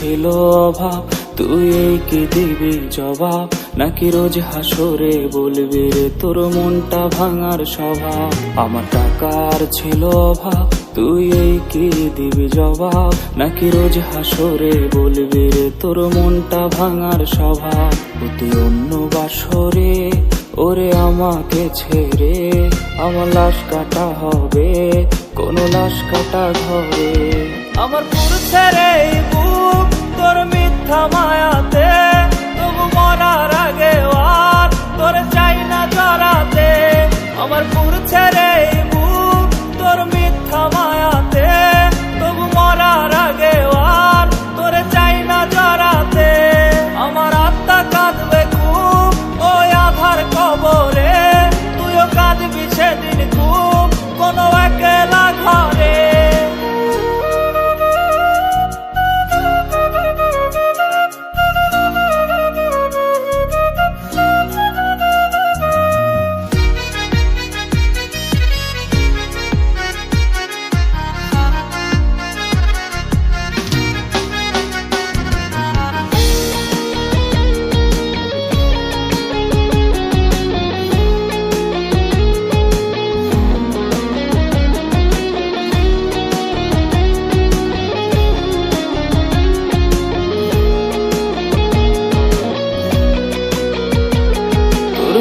ছিল অভাব। তুই এই কি দিবি জবাব? নাকি রোজ হাসরে বলবি রে, তোর মনটা ভাঙার স্বভাব? আমার টাকার ছিল অভাব। তুই এই কি দিবি জবাব? নাকি রোজ হাসরে বলবি রে, তোর মনটা ভাঙার স্বভাব? তুই অন্য বাসরে, ওরে আমাকে ছেড়ে। আমার লাশ কাটা হবে, কোন লাশ কাটা ঘরে। আমার পুরুষে রে বুক তোর মিথ্যা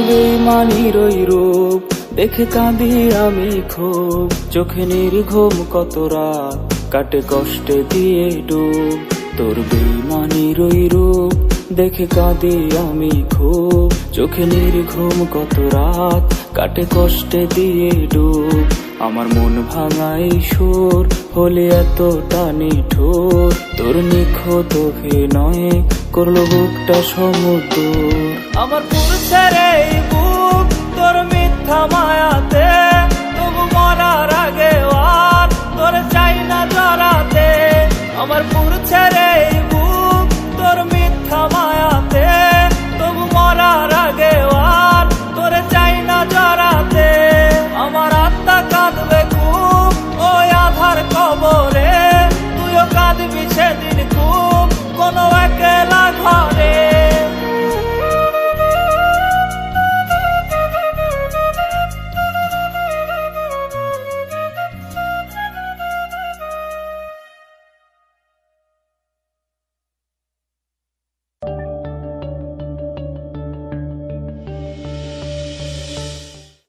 বেমানির ওই রূপ, দেখে কাঁদি আমি খুব। চোখে নির্ঘুম কত রাত, কাটে কষ্টে দিয়ে ডুব। তোর বেমানির ওই রূপ, দেখে কাঁদি আমি খুব। চোখে নির্ঘুম কত রাত, কাটে কষ্টে দিয়ে ডুব। আমার মন ভাঙাই সুর, হলে এত টানি ঠোর তোর নিখত নয় করল বুকটা সমুদ্র। আমার পুরুষের বুক, তোর মিথ্যা মায়াতে